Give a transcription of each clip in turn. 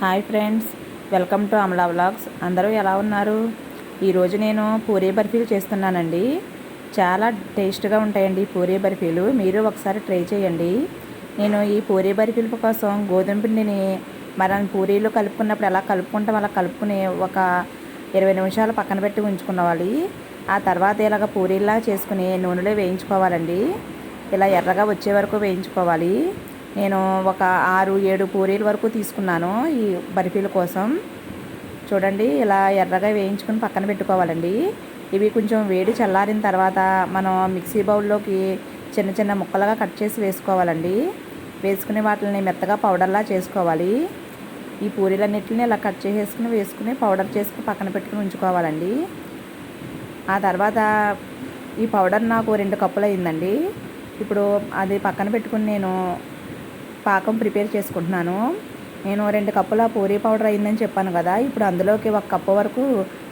Hi friends welcome to Amala vlogs. అందరూ ఎలా ఉన్నారు? ఈరోజు నేను పూరీ బర్ఫీలు చేస్తున్నానండి. చాలా టేస్ట్గా ఉంటాయండి ఈ పూరీ బర్ఫీలు. మీరు ఒకసారి ట్రై చేయండి. నేను ఈ పూరీ బర్ఫీల కోసం గోధుమ పిండిని మనం పూరీలు కలుపుకున్నప్పుడు ఎలా కలుపుకుంటాం అలా కలుపుకుని ఒక ఇరవై నిమిషాలు పక్కన పెట్టి ఉంచుకున్నవాలి. ఆ తర్వాత ఇలాగ పూరీలా చేసుకుని నూనెలో వేయించుకోవాలండి. ఇలా ఎర్రగా వచ్చే వరకు వేయించుకోవాలి. నేను ఒక ఆరు ఏడు పూరీల వరకు తీసుకున్నాను ఈ బర్ఫీల కోసం. చూడండి ఇలా ఎర్రగా వేయించుకుని పక్కన పెట్టుకోవాలండి. ఇవి కొంచెం వేడి చల్లారిన తర్వాత మనం మిక్సీ బౌల్లోకి చిన్న చిన్న ముక్కలుగా కట్ చేసి వేసుకోవాలండి. వేసుకుని వాటిని మెత్తగా పౌడర్లా చేసుకోవాలి. ఈ పూరీలన్నిటిని ఇలా కట్ చేసేసుకుని వేసుకుని పౌడర్ చేసుకుని పక్కన పెట్టుకుని ఉంచుకోవాలండి. ఆ తర్వాత ఈ పౌడర్ నాకు రెండు కప్పులు అయిందండి ఇప్పుడు అది పక్కన పెట్టుకుని నేను పాకం ప్రిపేర్ చేసుకుంటున్నాను. నేను రెండు కప్పుల పూరీ పౌడర్ అయిందని చెప్పాను కదా ఇప్పుడు అందులోకి ఒక కప్పు వరకు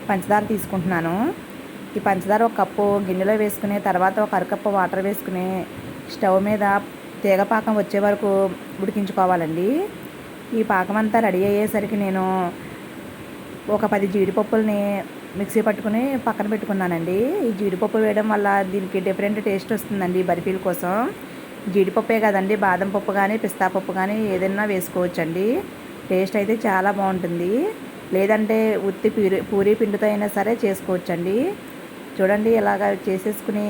పంచదార తీసుకుంటున్నాను. ఈ పంచదార ఒక కప్పు గిన్నెలో వేసుకుని తర్వాత ఒక అరకప్పు వాటర్ వేసుకుని స్టవ్ మీద తీగ పాకం వచ్చే వరకు ఉడికించుకోవాలండి. ఈ పాకం అంతా రెడీ అయ్యేసరికి నేను ఒక పది జీడిపప్పుల్ని మిక్సీ పట్టుకుని పక్కన పెట్టుకున్నానండి. ఈ జీడిపప్పు వేయడం వల్ల దీనికి డిఫరెంట్ టేస్ట్ వస్తుందండి బర్ఫీల కోసం. జీడిపప్పే కదండి బాదం పప్పు కానీ పిస్తా పప్పు కానీ ఏదైనా వేసుకోవచ్చండి. టేస్ట్ అయితే చాలా బాగుంటుంది. లేదంటే ఉత్తి పూరి పూరి పిండితో అయినా సరే చేసుకోవచ్చండి. చూడండి ఇలాగ చేసేసుకుని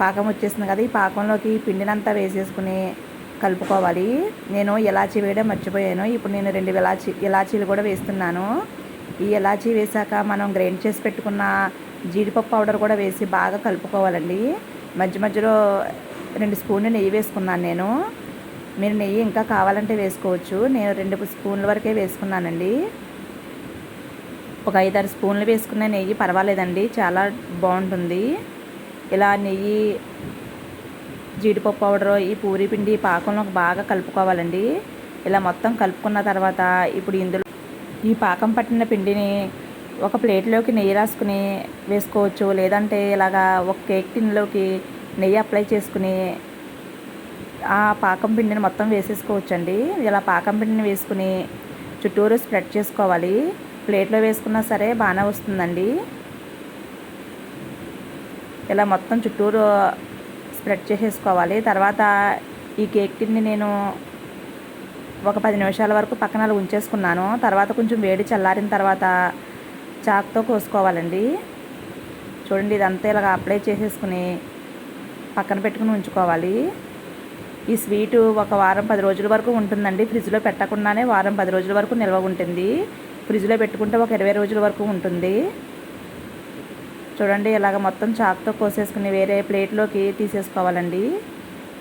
పాకం వచ్చేసింది కదా ఈ పాకంలోకి పిండినంతా వేసేసుకుని కలుపుకోవాలి. నేను ఇలాచీ వేయడం మర్చిపోయాను. ఇప్పుడు నేను రెండు ఇలాచీ ఇలాచీలు కూడా వేస్తున్నాను. ఈ ఇలాచీ వేసాక మనం గ్రైండ్ చేసి పెట్టుకున్న జీడిపప్పు పౌడర్ కూడా వేసి బాగా కలుపుకోవాలండి. మధ్య మధ్యలో రెండు స్పూన్లు నెయ్యి వేసుకున్నాను నేను. మీరు నెయ్యి ఇంకా కావాలంటే వేసుకోవచ్చు. నేను రెండు స్పూన్ల వరకే వేసుకున్నానండి. ఒక ఐదారు స్పూన్లు వేసుకున్న నెయ్యి పర్వాలేదండి చాలా బాగుంటుంది. ఇలా నెయ్యి జీడిపప్పు పౌడరు ఈ పూరి పిండి పాకంలో బాగా కలుపుకోవాలండి. ఇలా మొత్తం కలుపుకున్న తర్వాత ఇప్పుడు ఇందులో ఈ పాకం పట్టిన పిండిని ఒక ప్లేట్లోకి నెయ్యి రాసుకుని వేసుకోవచ్చు లేదంటే ఇలాగా ఒక కేక్ టిన్లోకి నెయ్యి అప్లై చేసుకుని ఆ పాకం పిండిని మొత్తం వేసేసుకోవచ్చండి. ఇలా పాకం పిండిని వేసుకుని చుట్టూరు స్ప్రెడ్ చేసుకోవాలి. ప్లేట్లో వేసుకున్నా సరే బాగానే వస్తుందండి. ఇలా మొత్తం చుట్టూరు స్ప్రెడ్ చేసేసుకోవాలి. తర్వాత ఈ కేక్ టిన్ని నేను ఒక పది నిమిషాల వరకు పక్కన అలా ఉంచేసుకున్నాను. తర్వాత కొంచెం వేడి చల్లారిన తర్వాత చాక్తో కోసుకోవాలండి. చూడండి ఇదంతా ఇలాగ అప్లై చేసేసుకుని పక్కన పెట్టుకుని ఉంచుకోవాలి. ఈ స్వీటు ఒక వారం పది రోజుల వరకు ఉంటుందండి. ఫ్రిడ్జ్లో పెట్టకుండానే వారం పది రోజుల వరకు నిల్వ ఉంటుంది. ఫ్రిడ్జ్లో పెట్టుకుంటే ఒక ఇరవై రోజుల వరకు ఉంటుంది. చూడండి ఇలాగ మొత్తం చాక్తో కోసేసుకుని వేరే ప్లేట్లోకి తీసేసుకోవాలండి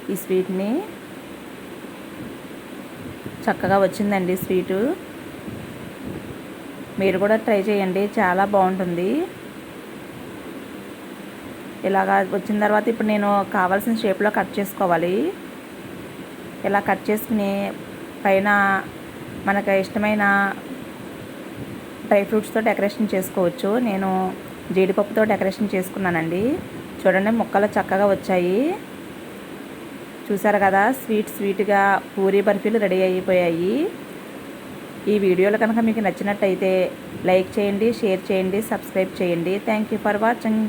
ఈ స్వీట్ని. చక్కగా వచ్చిందండి స్వీటు. మీరు కూడా ట్రై చేయండి. చాలా బాగుంటుంది. ఇలాగా వచ్చిన తర్వాత ఇప్పుడు నేను కావాల్సిన షేప్లో కట్ చేసుకోవాలి. ఇలా కట్ చేసుకుని పైన మనకు ఇష్టమైన డ్రై ఫ్రూట్స్తో డెకరేషన్ చేసుకోవచ్చు. నేను జీడిపప్పుతో డెకరేషన్ చేసుకున్నానండి. చూడండి ముక్కలు చక్కగా వచ్చాయి. చూసారు కదా? స్వీట్ స్వీట్గా పూరీ బర్ఫీలు రెడీ అయిపోయాయి. ఈ వీడియోలు కనుక మీకు నచ్చినట్టయితే లైక్ చేయండి షేర్ చేయండి సబ్స్క్రైబ్ చేయండి. Thank you for watching